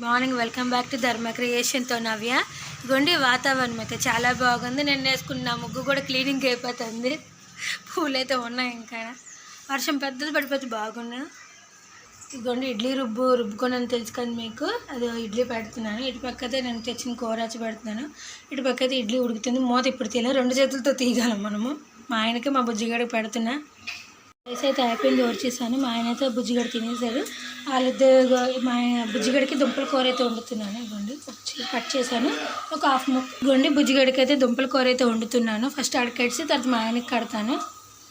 Morning welcome back to ధర్మ క్రియేషన్తో నవ్య. ఇగోండి వాతావరణం అయితే చాలా బాగుంది. నేను వేసుకున్న ముగ్గు కూడా క్లీనింగ్ అయిపోతుంది. పూలైతే ఉన్నాయి ఇంకా. వర్షం పెద్దది పడిపోతే బాగున్నాను ఇదిగోండి ఇడ్లీ రుబ్బు రుబ్బుకొని తెలుసు కదా మీకు. అది ఇడ్లీ పెడుతున్నాను. ఇటు పక్కతే నేను తెచ్చిన కూరచి పెడుతున్నాను. ఇటు పక్క ఇడ్లీ ఉడుకుతుంది. మూత ఇప్పుడు తీయాలి. రెండు చేతులతో తీయగలం మనము. మా ఆయనకి మా బుజ్జిగాడికి పెడుతున్నా. రైస్ అయితే అయిపోయింది చేశాను. మా ఆయన అయితే బుజ్జిగడ తినేశారు. వాళ్ళిద్దరు మా ఆయన బుజ్జిగడికి దుంపల కూర అయితే వండుతున్నాను. ఇవ్వండి కట్ చేశాను. ఒక హాఫ్ ముక్ గుండి బుజ్జిగడికి అయితే దుంపల కూర అయితే వండుతున్నాను. ఫస్ట్ అడకడిసి తర్వాత మా ఆయనకి కడతాను.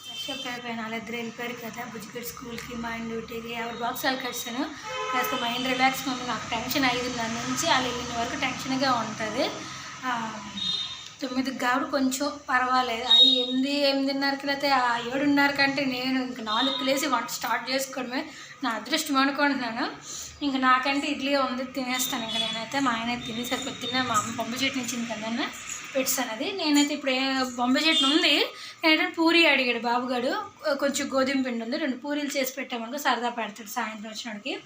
ఫ్రెష్ అయిపోయాను. వాళ్ళిద్దరు వెళ్ళిపోయారు కదా. బుజ్జిగడి స్కూల్కి మా ఆయన డ్యూటీకి. ఎవరి బాక్స్ వాళ్ళు కట్టాను కాస్త మైండ్ రిలాక్స్గా ఉంది నాకు టెన్షన్ ఐదున్నర నుంచి వాళ్ళు వెళ్ళిన వరకు టెన్షన్గా ఉంటుంది. తొమ్మిదికి కాబట్టి కొంచెం పర్వాలేదు. అది ఎనిమిది ఎనిమిదిన్నరకి అయితే ఆ ఏడున్నర కంటే నేను ఇంక నాలుగుకి లేసి వంట స్టార్ట్ చేసుకోవడమే నా అదృష్టం అనుకుంటున్నాను. ఇంక నాకంటే ఇడ్లీ ఉంది తినేస్తాను. ఇంక నేనైతే మా ఆయన తినేసారు పొద్దున్న మా అమ్మ బొమ్మ చెట్టు ఇచ్చింది కదన్న పెట్టాను అది. నేనైతే ఇప్పుడు ఏ- బొమ్మ చెట్టు ఉంది. నేనంటే పూరి అడిగాడు బాబుగాడు కొంచెం గోధుమ పిండి ఉంది. రెండు పూరీలు చేసి పెట్టామనుకో సరదా పెడతాడు సాయంత్రం వచ్చినోడికి.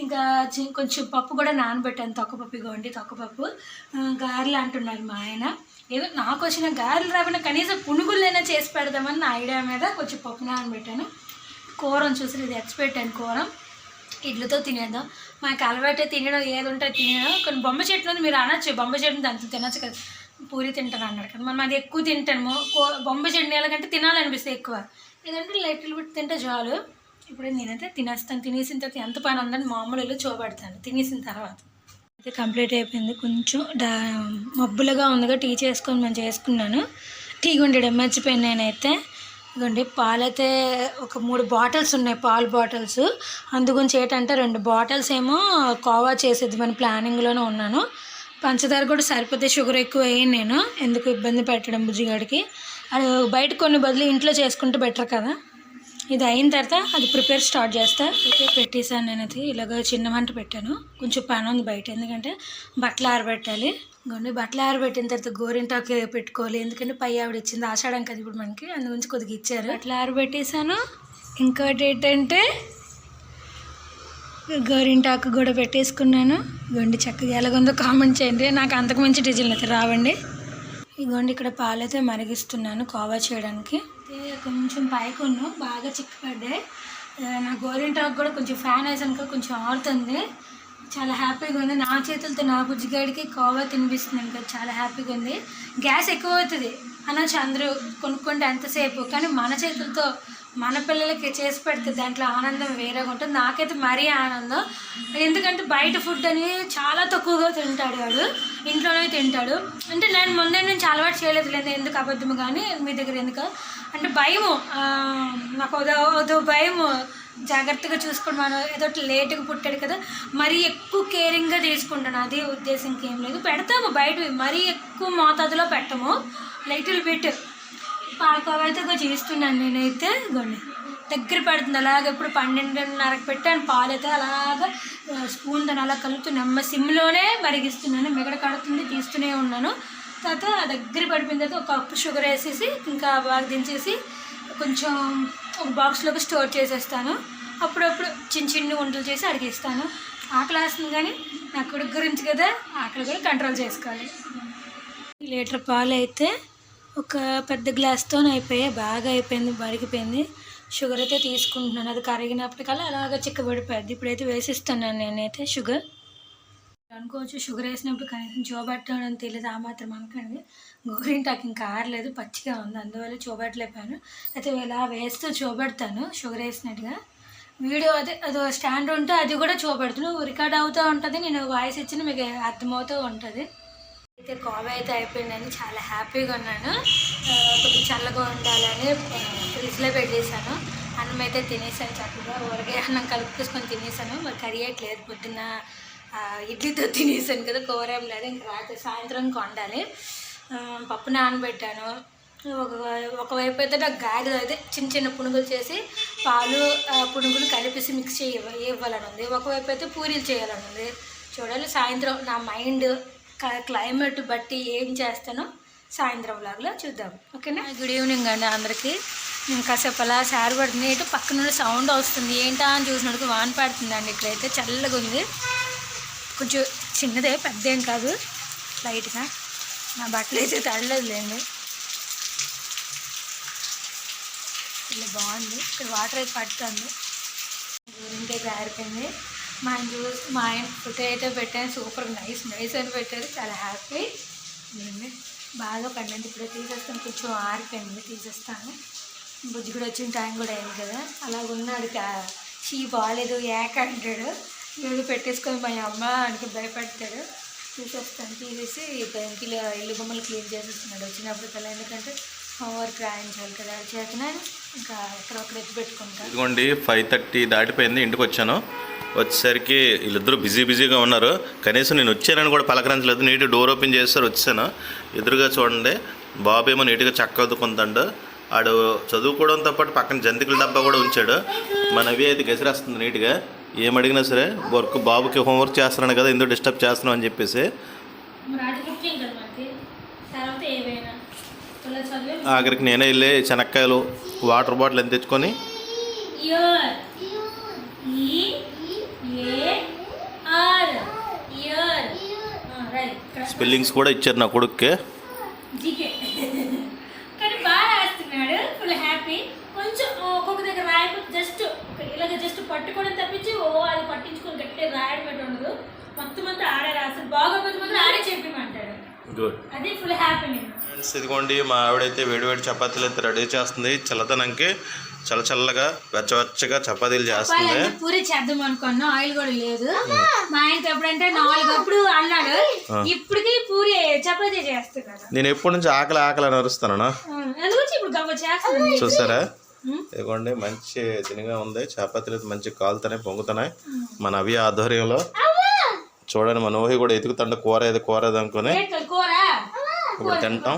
ఇంకా చి- కొంచెం పప్పు కూడా నానబెట్టాను తొక్కపప్పు ఇగోండి తొక్కపప్పు గారెలు అంటున్నారు మా ఆయన. ఏదో నాకు వచ్చిన గారెలు రాకుండా కనీసం పునుగులైనా చేసి పెడదామని నా ఐడియా మీద కొంచెం పప్పు నానబెట్టాను కూరం చూసి ఇది ఎత్తి కూరం. ఇడ్లతో తినేద్దాం. మాకు అలవాటే తినడం ఏది ఉంటే తినడం. కొన్ని బొమ్మ చెట్లు మీరు అనొచ్చు. బొమ్మ చెట్టు దాంతో తినొచ్చు కదా. పూరి తింటాను అన్నాడు కదా. మనం అది ఎక్కువ తింటాము. కో- బొమ్మ చట్నీ ఎలాగంటే తినాలనిపిస్తుంది ఎక్కువ. లేదంటే లైట్లు పెట్టి తింటే చాలు. ఇప్పుడు నేనైతే తినేస్తాను. తినేసిన తర్వాత ఎంత పని ఉందని మామూలు చూపెడతాను. తినేసిన తర్వాత. అయితే కంప్లీట్ అయిపోయింది. కొంచెం డా మబ్బులుగా ఉందిగా టీ చేసుకొని మనం చేసుకున్నాను. టీ గుండెడం మర్చిపోయాను నేనైతే ఇదిగోండి పాలైతే ఒక మూడు బాటిల్స్ ఉన్నాయి పాలు బాటిల్స్. అందుగురించి ఏంటంటే రెండు బాటిల్స్ ఏమో కోవా చేసేది మన ప్లానింగ్లోనే ఉన్నాను. పంచదార కూడా సరిపోతే షుగర్ ఎక్కువ అయ్యాను నేను. ఎందుకు ఇబ్బంది పెట్టడం బుజ్జిగాడికి. అది బయట కొన్ని బదులు ఇంట్లో చేసుకుంటే బెటర్ కదా. ఇది అయిన తర్వాత అది ప్రిపేర్ స్టార్ట్ చేస్తా. అయితే పెట్టేసాను అది ఇలాగ చిన్న మంట పెట్టాను. కొంచెం పని ఉంది బయట. ఎందుకంటే బట్టలు ఆరబెట్టాలి. ఇంకోండి బట్టలు ఆరబెట్టిన తర్వాత గోరింటాకు పెట్టుకోవాలి. ఎందుకంటే పై ఆవిడ ఇచ్చింది ఆషాఢం కదా ఇప్పుడు మనకి. అందుగురించి కొద్దిగా ఇచ్చారు. బట్టలు ఆరబెట్టేసాను ఇంకోటి ఏంటంటే గోరింటాకు కూడా పెట్టేసుకున్నాను. ఇగోండి చక్కగా ఎలాగుందో కామెంట్ చేయండి. నాకు అంతకు మంచి డిజైన్లు అయితే రావండి. ఇగోండి ఇక్కడ పాలైతే మరిగిస్తున్నాను కోవా చేయడానికి. కొంచెం పైకున్ను బాగా చిక్కుపడ్డాయి నా గోరింటాకు కూడా కొంచెం ఫ్యాన్ వేసాక కొంచెం ఆడుతుంది చాలా హ్యాపీగా ఉంది. నా చేతులతో నా బుజ్జిగాడికి కోవా తినిపిస్తుంది ఇంకా చాలా హ్యాపీగా ఉంది. గ్యాస్ ఎక్కువ అవుతుంది అనొచ్చు అందరూ కొనుక్కుంటే ఎంతసేపు కానీ మన చేతులతో మన పిల్లలకి చేసి పెడితే దాంట్లో ఆనందం వేరేగా ఉంటుంది. నాకైతే మరీ ఆనందం. ఎందుకంటే బయట ఫుడ్ అని చాలా తక్కువగా తింటాడు వాడు. ఇంట్లోనే తింటాడు. అంటే నేను ముందే నుంచి అలవాటు చేయలేదు లేదు ఎందుకు అబద్ధము కానీ మీ దగ్గర ఎందుకు? అంటే భయము నాకు అదో అదో భయము. జాగ్రత్తగా చూసుకుని ఏదో లేట్గా పుట్టాడు కదా మరీ ఎక్కువ కేరింగ్గా తీసుకుంటాను అది ఉద్దేశం ఇంకేం లేదు. పెడతాము బయట మరీ ఎక్కువ మోతాదులో పెట్టము. లైట్లు బిట్ పాలకోవాలతో అయితే చేస్తున్నాను నేనైతే. గొండి దగ్గర పెడుతుంది. అలాగ ఇప్పుడు పన్నెండున్నరకు పెట్టాను. పాలు అయితే అలాగా స్పూన్ తను అలా కలుపుతూ నెమ్మ సిమ్లోనే మరిగిస్తున్నాను. మిగడ కడుతుంది తీస్తూనే ఉన్నాను. తర్వాత దగ్గర పడిపోయిన తర్వాత ఒక కప్పు షుగర్ వేసేసి ఇంకా బాగా దించేసి కొంచెం ఒక బాక్స్లోకి స్టోర్ చేసేస్తాను. అప్పుడప్పుడు చిన్న చిన్న వంటలు చేసి అడిగిస్తాను. ఆకలి వేస్తుంది కానీ నా కొడుకు గురించి కదా ఆకలి కూడా కంట్రోల్ చేసుకోవాలి. లీటర్ పాలు అయితే ఒక పెద్ద గ్లాస్తో అయిపోయాయి. బాగా అయిపోయింది బరిగిపోయింది షుగర్ అయితే తీసుకుంటున్నాను. అది కరిగినప్పటికల్లా అలాగ చిక్కబడిపోయింది. ఇప్పుడైతే వేసిస్తున్నాను నేనైతే షుగర్. అనుకోవచ్చు షుగర్ వేసినప్పుడు కనీసం చూపెట్టడం తెలియదు. ఆ మాత్రం అనుకోండి. గోరింటాకు ఇంకా ఆరలేదు. పచ్చిగా ఉంది. అందువల్ల చూపెట్టలేపాను అయితే ఇలా వేస్తూ చూపెడతాను షుగర్ వేసినట్టుగా. వీడియో అదే అది స్టాండ్ ఉంటే అది కూడా చూపెడుతున్నాను రికార్డ్ అవుతూ ఉంటుంది. నేను వాయిస్ ఇచ్చిన మీకు అర్థమవుతూ ఉంటుంది. అయితే కోవ అయితే అయిపోయిందని చాలా హ్యాపీగా ఉన్నాను. కొంచెం చల్లగా ఉండాలని ఫ్రిడ్జ్లో పెట్టేశాను. అన్నం అయితే తినేసాను చక్కగా. ఊరగాయ అన్నం కలుపుకొని తినేసాను. మరి కర్రీ అయితే లేదు పొద్దున్న ఇడ్లీతో తినేసాను కదా. కూర ఏం లేదు. ఇంకా రాత్రి సాయంత్రం వండాలి పప్పు నానబెట్టాను. ఒక ఒకవైపు అయితే నాకు గారెలు అయితే చిన్న చిన్న పునుగులు చేసి పాలు పునుగులు కలిపేసి మిక్స్ చేయ ఇవ్వాలని ఉంది. ఒకవైపు అయితే పూరీలు చేయాలని ఉంది. చూడాలి. సాయంత్రం నా మైండ్ క్లైమేట్ బట్టి ఏం చేస్తానో. సాయంత్రం వ్లాగ్లో చూద్దాం. ఓకేనా? గుడ్ ఈవినింగ్ అండి అందరికీ. నేను కాసేపు అలా సారి పడుతుంది ఇటు పక్కన సౌండ్ వస్తుంది. ఏంటా అని చూసినప్పుడు వాన పడుతుందండి ఇక్కడైతే చల్లగా ఉంది. కొంచెం చిన్నదే పెద్ద ఏం కాదు. లైట్గా. నా బట్టలు అయితే తడలేదులేండి. ఇలా బాగుంది. ఇక్కడ వాటర్ అయితే పడుతుంది. ఇంకైతే ఆరిపోయింది మా ఆయన చూసి మా ఆయన ఫుడ్ అయితే పెట్టాను. సూపర్ నైస్ నైస్ అని పెట్టారు. చాలా హ్యాపీ. బాగా పండింది ఇప్పుడే తీసేస్తాను. కొంచెం ఆరిపోయింది. తీసేస్తాను. బుజ్జి కూడా వచ్చిన టైం కూడా అయింది కదా. అలా ఉన్నాడు షీ చీ బాగాలేదు యాక్ అంటాడు. ఏదో పెట్టేసుకొని మా అమ్మ ఆయనకి భయపడతాడు. తీసేస్తాను. తీసేసి పెంకిలు ఇల్లు బొమ్మలు క్లీన్ చేసేస్తున్నాడు. వచ్చినప్పుడు కల్లా ఎందుకంటే హోంవర్క్ రాయించాలి కదా. చేతనే ఇంకా ఎక్కడొక్కడ ఎత్తి పెట్టుకుంటాను ఇదిగోండి ఫైవ్ థర్టీ దాటిపోయింది. ఇంటికి వచ్చాను. వచ్చేసరికి వీళ్ళిద్దరూ బిజీ బిజీగా ఉన్నారు. కనీసం నేను వచ్చానని కూడా పలకరించలేదు. నీట్గా డోర్ ఓపెన్ చేస్తారు వచ్చాను. ఎదురుగా చూడండి బాబు ఏమో నీట్గా చక్క అద్దుకుంటాడు. ఆడు చదువుకోవడంతో పాటు పక్కన జంతికల డబ్బా కూడా ఉంచాడు. మన అవి అయితే గసిరేస్తుంది నీట్గా. ఏం అడిగినా సరే వర్క్ బాబుకి హోంవర్క్ చేస్తున్నాను కదా ఎందుకు డిస్టర్బ్ చేస్తున్నావు అని చెప్పేసి. ఆఖరికి నేనే వెళ్ళి శనక్కాయలు వాటర్ బాటిల్ ఎంత తెచ్చుకొని. స్పెల్లింగ్స్ కూడా ఇచ్చారు నా కొడుక్కి. జీకే. కానీ బాగా రాస్తున్నాడు. Full happy. కొంచెం ఒక్కొక్క దగ్గర రాయకపోతే జస్ట్ ఇలాగ జస్ట్ పట్టుకోవడం తప్పించి ఓ అది పట్టించుకొని గట్టిగా రాయడం పెట్టి ఉండదు. మొత్తం అంతా ఆడే రాస్తాడు. బాగోకపోతే మాత్రం ఆడే చెప్పిమంటాడు. గుడ్ అది ఫుల్ హ్యాపీ నేను. ఫ్రెండ్స్ ఇదిగోండి మా ఆవిడైతే వేడివేడి చపాతీలు అయితే రెడీ చేస్తుంది. చల్లదనంకి చల్ల చల్లగా వెచ్చవెచ్చగా చపాతీలు చేస్తుంది. పూరి చేద్దాం అనుకున్నా ఆయిల్ కూడా లేదు. మా ఆయనకి ఎప్పుడంటే నాలుగు అప్పుడు అన్నాడు ఇప్పటికి పూరి చపాతీ చేస్తున్నాడు నేను ఎప్పటి నుంచి ఆకలి ఆకలి అని అరుస్తాను చూసారా. ఇదిగోండి మంచి తినిగా ఉంది. చపాతీలు మంచి కాలుతున్నాయి పొంగుతున్నాయి. మన అవి ఆధ్వర్యంలో. చూడండి మన ఊహి కూడా ఎతుకుతుంటే కూర ఏది కూర ఏది అనుకుని ఇప్పుడు తింటాం.